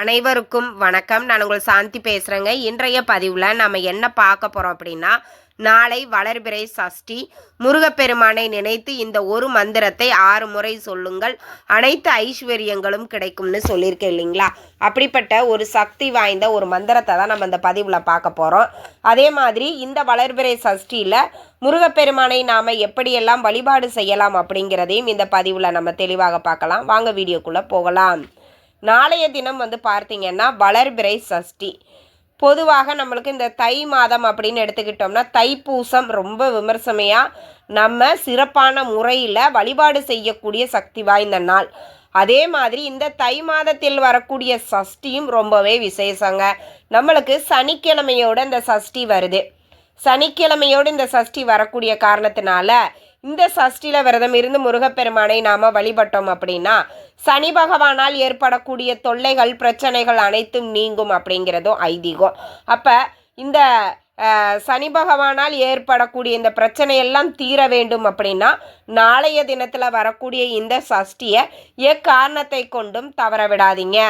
அனைவருக்கும் வணக்கம். நான் உங்கள் சாந்தி பேசுகிறேங்க இன்றைய பதிவில் நம்ம என்ன பார்க்க போகிறோம் அப்படின்னா நாளை வளர்பிறை சஷ்டி. முருகப்பெருமானை நினைத்து இந்த ஒரு மந்திரத்தை ஆறு முறை சொல்லுங்கள். அனைத்து ஐஸ்வர்யங்களும் கிடைக்கும்னு சொல்லியிருக்கேன் இல்லைங்களா? அப்படிப்பட்ட ஒரு சக்தி வாய்ந்த ஒரு மந்திரத்தை தான் நம்ம இந்த பதிவில் பார்க்க போகிறோம் அதே மாதிரி இந்த வளர்பிறை சஷ்டியில் முருகப்பெருமானை நாம் எப்படியெல்லாம் வழிபாடு செய்யலாம் அப்படிங்கிறதையும் இந்த பதிவில் நம்ம தெளிவாக பார்க்கலாம். வாங்க வீடியோக்குள்ளே போகலாம். நாளைய தினம் வந்து பார்த்தீங்கன்னா வளர்பிறை சஷ்டி. பொதுவாக நம்மளுக்கு இந்த தை மாதம் அப்படின்னு எடுத்துக்கிட்டோம்னா தைப்பூசம் ரொம்ப விமர்சனையாக நம்ம சிறப்பான முறையில் வழிபாடு செய்யக்கூடிய சக்தி வாய்ந்த நாள். அதே மாதிரி இந்த தை மாதத்தில் வரக்கூடிய சஷ்டியும் ரொம்பவே விசேஷங்க. நம்மளுக்கு சனிக்கிழமையோட இந்த சஷ்டி வருது. சனிக்கிழமையோடு இந்த சஷ்டி வரக்கூடிய காரணத்தினால இந்த சஷ்டியில் விரதம் இருந்து முருகப்பெருமானை நாம் வழிபட்டோம் அப்படின்னா சனி பகவானால் ஏற்படக்கூடிய தொல்லைகள் பிரச்சனைகள் அனைத்தும் நீங்கும் அப்படிங்கிறதும் ஐதீகம். அப்போ இந்த சனி பகவானால் ஏற்படக்கூடிய இந்த பிரச்சனையெல்லாம் தீர வேண்டும் அப்படின்னா நாளைய தினத்தில் வரக்கூடிய இந்த சஷ்டியை எக்காரணத்தை கொண்டும் தவற விடாதீங்க.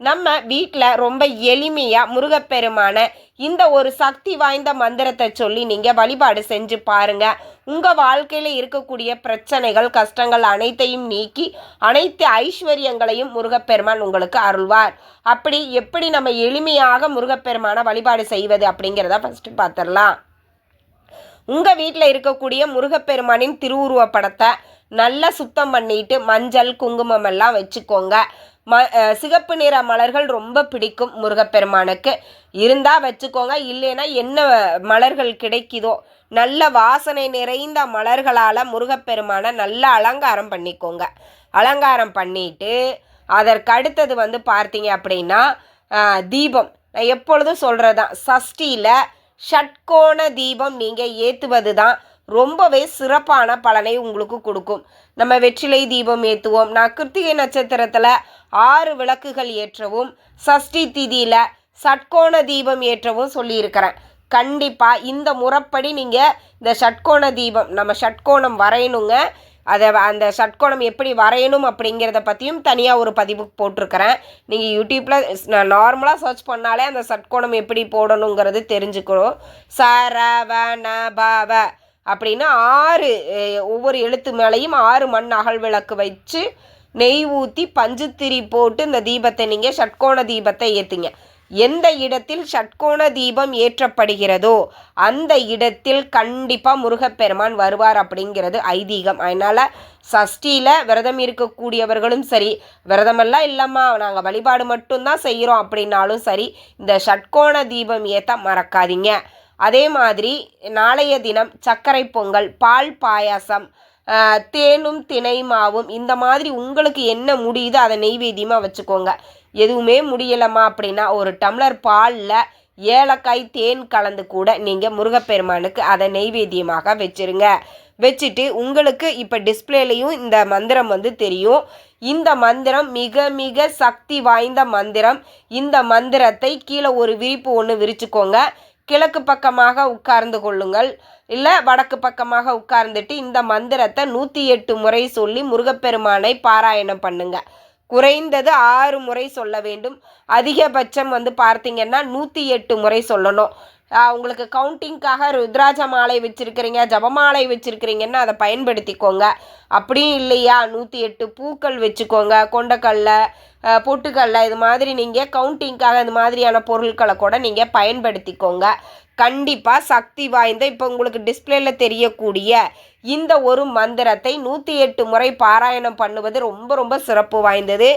நம்ம வீட்டில் ரொம்ப எளிமையாக முருகப்பெருமான இந்த ஒரு சக்தி வாய்ந்த மந்திரத்தை சொல்லி நீங்கள் வழிபாடு செஞ்சு பாருங்க. உங்கள் வாழ்க்கையில் இருக்கக்கூடிய பிரச்சனைகள் கஷ்டங்கள் அனைத்தையும் நீக்கி அனைத்து ஐஸ்வர்யங்களையும் முருகப்பெருமான் உங்களுக்கு அருள்வார். அப்படி எப்படி நம்ம எளிமையாக முருகப்பெருமான வழிபாடு செய்வது அப்படிங்கிறத ஃபஸ்ட்டு பார்த்துடலாம் உங்கள் வீட்டில் இருக்கக்கூடிய முருகப்பெருமானின் திருவுருவ படத்தை நல்லா சுத்தம் பண்ணிட்டு மஞ்சள் குங்குமம் எல்லாம் வச்சுக்கோங்க. ம சிகப்பு நிற மலர்கள் ரொம்ப பிடிக்கும் முருகப்பெருமானுக்கு. இருந்தால் வச்சுக்கோங்க இல்லைன்னா என்ன மலர்கள் கிடைக்குதோ நல்ல வாசனை நிறைந்த மலர்களால் முருகப்பெருமானை நல்லா அலங்காரம் பண்ணிக்கோங்க. அலங்காரம் பண்ணிட்டு அதற்கு அடுத்தது வந்து பார்த்தீங்க அப்படின்னா தீபம். நான் எப்பொழுதும் சொல்கிறது தான் சஷ்டியில் ஷட்கோண தீபம் நீங்கள் ஏற்றுவது தான் ரொம்பவே சிறப்பான பலனை உங்களுக்கு கொடுக்கும். நம்ம வெற்றிலை தீபம் ஏற்றுவோம் நான் கிருத்திகை நட்சத்திரத்தில் ஆறு விளக்குகள் ஏற்றவும் சஷ்டி திதியில் சட்கோண தீபம் ஏற்றவும் சொல்லியிருக்கிறேன். கண்டிப்பாக இந்த முறைப்படி நீங்கள் இந்த ஷட்கோண தீபம் நம்ம ஷட்கோணம் வரையணுங்க. அதை அந்த ஷட்கோணம் எப்படி வரையணும் அப்படிங்கிறத பற்றியும் தனியாக ஒரு பதிவு போட்டிருக்கிறேன். நீங்கள் யூடியூப்பில் நான் நார்மலாக சர்ச் பண்ணாலே அந்த ஷட்கோணம் எப்படி போடணுங்கிறது தெரிஞ்சுக்கணும். சரவண பவ அப்படின்னா ஆறு ஒவ்வொரு எழுத்து மேலேயும் ஆறு மண் அகல் விளக்கு வச்சு நெய் ஊற்றி பஞ்சுத்திரி போட்டு இந்த தீபத்தை நீங்கள் ஷட்கோண தீபத்தை ஏற்றுங்க எந்த இடத்தில் ஷட்கோண தீபம் ஏற்றப்படுகிறதோ அந்த இடத்தில் கண்டிப்பாக முருகப்பெருமான் வருவார் அப்படிங்கிறது ஐதீகம். அதனால் சஷ்டியில் விரதம் இருக்கக்கூடியவர்களும் சரி விரதமெல்லாம் இல்லைம்மா நாங்கள் வழிபாடு மட்டும்தான் செய்கிறோம் அப்படின்னாலும் சரி இந்த ஷட்கோண தீபம் ஏற்ற மறக்காதீங்க. அதே மாதிரி நாளைய தினம் சர்க்கரை பொங்கல் பால் பாயாசம் தேனும் தினை மாவும் இந்த மாதிரி உங்களுக்கு என்ன முடியுதோ அதை நெய்வேத்தியமாக வச்சுக்கோங்க. எதுவுமே முடியலம்மா அப்படின்னா ஒரு டம்ளர் பாலில் ஏலக்காய் தேன் கலந்து கூட நீங்கள் முருகப்பெருமானுக்கு அதை நெய்வேத்தியமாக வச்சுருங்க. வச்சுட்டு உங்களுக்கு இப்போ டிஸ்பிளேலையும் இந்த மந்திரம் வந்து தெரியும். இந்த மந்திரம் மிக மிக சக்தி வாய்ந்த மந்திரம். இந்த மந்திரத்தை கீழே ஒரு விரிப்பு ஒன்று விரிச்சுக்கோங்க. கிழக்கு பக்கமாக உட்கார்ந்து கொள்ளுங்கள். இல்லை வடக்கு பக்கமாக உட்கார்ந்துட்டு இந்த மந்திரத்தை நூற்றி எட்டு முறை சொல்லி முருகப்பெருமானை பாராயணம் பண்ணுங்க. குறைந்தது ஆறு முறை சொல்ல வேண்டும். அதிகபட்சம் வந்து பார்த்தீங்கன்னா நூற்றி எட்டு முறை சொல்லணும். உங்களுக்கு கவுண்டிங்க்காக ருத்ராஜ மாலை வச்சுருக்கிறீங்க ஜபமாலை வச்சுருக்கிறீங்கன்னா அதை பயன்படுத்திக்கோங்க. அப்படியும் இல்லையா? நூற்றி எட்டு பூக்கள் வச்சுக்கோங்க கொண்டக்கல்ல பொட்டுக்கல்ல இது மாதிரி நீங்கள் கவுண்டிங்க்காக இது மாதிரியான பொருட்களை கூட நீங்கள் பயன்படுத்திக்கோங்க. கண்டிப்பாக சக்தி வாய்ந்த இப்போ உங்களுக்கு டிஸ்பிளேல தெரியக்கூடிய இந்த ஒரு மந்திரத்தை நூற்றி எட்டு முறை பாராயணம் பண்ணுவது ரொம்ப ரொம்ப சிறப்பு வாய்ந்தது.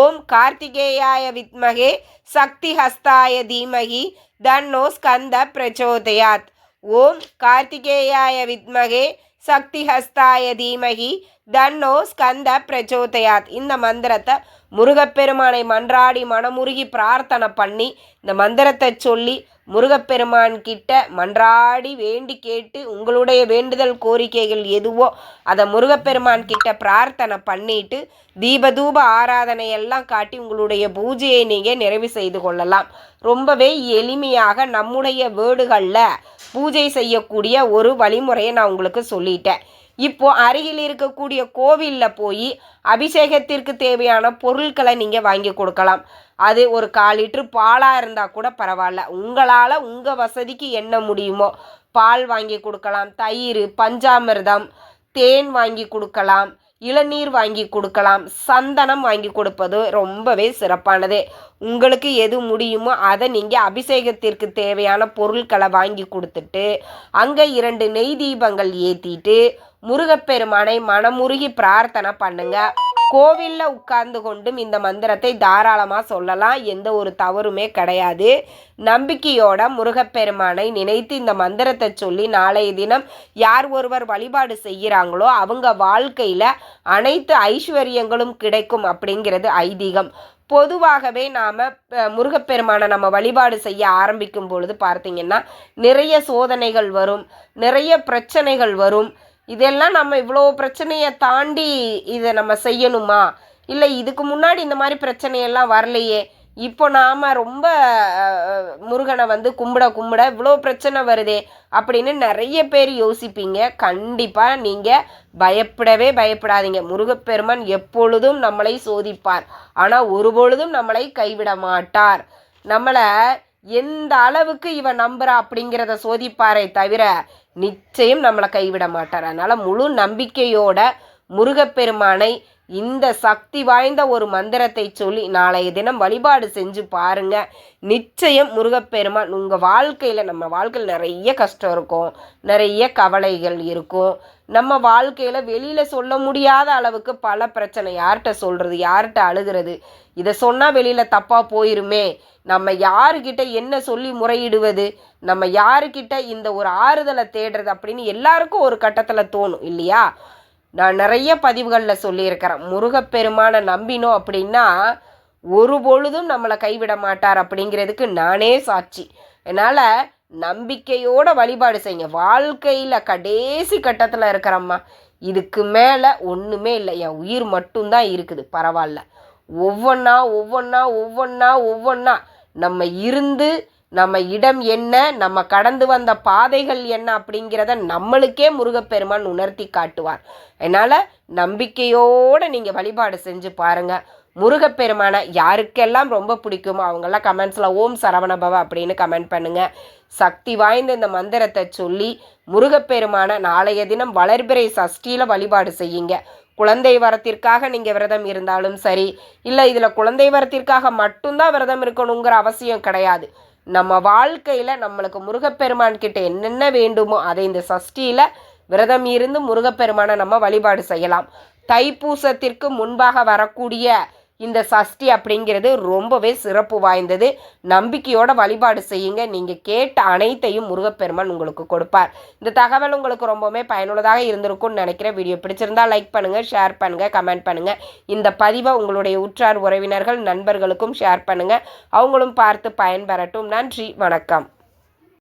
ஓம் கார்த்திகேயாய வித்மகே சக்தி ஹஸ்தாய தீமகி தன்னோ ஸ்கந்த பிரச்சோதயாத். ஓம் கார்த்திகேயாய வித்மகே சக்தி ஹஸ்தாய தீமகி. தன்னோ ஸ்கந்த பிரச்சோதயாத். இந்த மந்திரத்தை முருகப்பெருமானை மன்றாடி மனமுருகி பிரார்த்தனை பண்ணி இந்த மந்திரத்தை சொல்லி முருகப்பெருமான் கிட்ட மன்றாடி வேண்டி கேட்டு உங்களுடைய வேண்டுதல் கோரிக்கைகள் எதுவோ அதை முருகப்பெருமான் கிட்ட பிரார்த்தனை பண்ணிட்டு தீபதூப ஆராதனையெல்லாம் காட்டி உங்களுடைய பூஜையை நீங்கள் நிறைவு செய்து கொள்ளலாம். ரொம்பவே எளிமையாக நம்முடைய வீடுகளில் பூஜை செய்யக்கூடிய ஒரு வழிமுறையை நான் உங்களுக்கு சொல்லிட்டேன். இப்போ அருகில் இருக்கக்கூடிய கோவிலில் போய் அபிஷேகத்திற்கு தேவையான பொருட்களை நீங்கள் வாங்கி கொடுக்கலாம். அது ஒரு கால் லிட்ரு பாலாக இருந்தால் கூட பரவாயில்ல. உங்களால் உங்கள் வசதிக்கு என்ன முடியுமோ பால் வாங்கி கொடுக்கலாம். தயிர் பஞ்சாமிர்தம் தேன் வாங்கி கொடுக்கலாம். இளநீர் வாங்கி கொடுக்கலாம். சந்தனம் வாங்கி கொடுப்பது ரொம்பவே சிறப்பானது. உங்களுக்கு எது முடியுமோ அதை நீங்கள் அபிஷேகத்திற்கு தேவையான பொருட்களை வாங்கி கொடுத்துட்டு அங்கே இரண்டு நெய் தீபங்கள் ஏற்றிட்டு முருகப்பெருமானை மனமுருகி பிரார்த்தனை பண்ணுங்க. கோவிலில் உட்கார்ந்து கொண்டும் இந்த மந்திரத்தை தாராளமாக சொல்லலாம். எந்த ஒரு தவறுமே கிடையாது. நம்பிக்கையோட முருகப்பெருமானை நினைத்து இந்த மந்திரத்தை சொல்லி நாளைய தினம் யார் ஒருவர் வழிபாடு செய்கிறாங்களோ அவங்க வாழ்க்கையில் அனைத்து ஐஸ்வர்யங்களும் கிடைக்கும் அப்படிங்கிறது ஐதீகம். பொதுவாகவே நாம் முருகப்பெருமானை நம்ம வழிபாடு செய்ய ஆரம்பிக்கும் பொழுது பார்த்திங்கன்னா நிறைய சோதனைகள் வரும் நிறைய பிரச்சனைகள் வரும். இதெல்லாம் நம்ம இவ்வளோ பிரச்சனையை தாண்டி இதை நம்ம செய்யணுமா? இல்லை இதுக்கு முன்னாடி இந்த மாதிரி பிரச்சனையெல்லாம் வரலையே. இப்போ நாம் ரொம்ப முருகனை வந்து கும்பிட கும்பிட இவ்வளோ பிரச்சனை வருதே அப்படின்னு நிறைய பேர் யோசிப்பீங்க. கண்டிப்பாக நீங்கள் பயப்படவே பயப்படாதீங்க. முருகப்பெருமான் எப்பொழுதும் நம்மளை சோதிப்பார். ஆனால் ஒருபொழுதும் நம்மளை கைவிட மாட்டார். நம்மளை எந்த அளவுக்கு இவன் நம்புறா அப்படிங்கிறத சோதிப்பாரே தவிர நிச்சயம் நம்மளை கைவிட மாட்டார். அதனால் முழு நம்பிக்கையோட முருகப்பெருமானை இந்த சக்தி வாய்ந்த ஒரு மந்திரத்தை சொல்லி நாளைய தினம் வழிபாடு செஞ்சு பாருங்க. நிச்சயம் முருகப்பெருமான் உங்கள் வாழ்க்கையில் நம்ம வாழ்க்கையில் நிறைய கஷ்டம் இருக்கும். நிறைய கவலைகள் இருக்கும். நம்ம வாழ்க்கையில் வெளியில் சொல்ல முடியாத அளவுக்கு பல பிரச்சனை யார்கிட்ட சொல்கிறது யார்கிட்ட அழுகிறது? இதை சொன்னால் வெளியில் தப்பாக போயிருமே. நம்ம யாருக்கிட்ட என்ன சொல்லி முறையிடுவது? நம்ம யாருக்கிட்ட இந்த ஒரு ஆறுதலை தேடுறது அப்படின்னு எல்லாருக்கும் ஒரு கட்டத்தில் தோணும் இல்லையா? நான் நிறைய பதிவுகளில் சொல்லியிருக்கிறேன். முருகப்பெருமானை நம்பினோம் அப்படின்னா ஒரு பொழுதும் நம்மளை கைவிட மாட்டார் அப்படிங்கிறதுக்கு நானே சாட்சி. என்னால் நம்பிக்கையோட வழிபாடு செய்யுங்க. வாழ்க்கையில் கடைசி கட்டத்தில் இருக்கிறம்மா இதுக்கு மேலே ஒன்றுமே இல்லை. என் உயிர் மட்டும்தான் இருக்குது பரவாயில்ல. ஒவ்வொன்றா ஒவ்வொன்றா ஒவ்வொன்றா ஒவ்வொன்றா நம்ம இருந்து நம்ம இடம் என்ன நம்ம கடந்து வந்த பாதைகள் என்ன அப்படிங்கிறத நம்மளுக்கே முருகப்பெருமான் உணர்த்தி காட்டுவார். அதனால் நம்பிக்கையோடு நீங்கள் வழிபாடு செஞ்சு பாருங்கள் முருகப்பெருமானை யாருக்கெல்லாம் ரொம்ப பிடிக்குமோ அவங்கெல்லாம் கமெண்ட்ஸில் ஓம் சரவணபவ அப்படின்னு கமெண்ட் பண்ணுங்கள் சக்தி வாய்ந்த இந்த மந்திரத்தை சொல்லி முருகப்பெருமானை நாளைய தினம் வளர்பிறை சஷ்டியில் வழிபாடு செய்யுங்க. குழந்தை வரத்திற்காக நீங்கள் விரதம் இருந்தாலும் சரி இல்லை இதில் குழந்தை வரத்திற்காக மட்டும்தான் விரதம் இருக்கணுங்கிற அவசியம் கிடையாது. நம்ம வாழ்க்கையில் நம்மளுக்கு முருகப்பெருமான் கிட்ட என்னென்ன வேண்டுமோ அதை இந்த சஷ்டியில் விரதம் இருந்து முருகப்பெருமானை நம்ம வழிபாடு செய்யலாம். தைப்பூசத்திற்கு முன்பாக வரக்கூடிய இந்த சஷ்டி அப்படிங்கிறது ரொம்பவே சிறப்பு வாய்ந்தது. நம்பிக்கையோட வழிபாடு செய்யுங்க. நீங்கள் கேட்ட அனைத்தையும் முருகப்பெருமான் உங்களுக்கு கொடுப்பார். இந்த தகவல் உங்களுக்கு ரொம்பவுமே பயனுள்ளதாக இருந்திருக்கும்னு நினைக்கிறேன். வீடியோ பிடிச்சிருந்தா லைக் பண்ணுங்கள் ஷேர் பண்ணுங்கள் கமெண்ட் பண்ணுங்கள் இந்த பதிவை உங்களுடைய உற்றார் உறவினர்கள் நண்பர்களுக்கும் ஷேர் பண்ணுங்கள் அவங்களும் பார்த்து பயன்பெறட்டும். நன்றி வணக்கம்.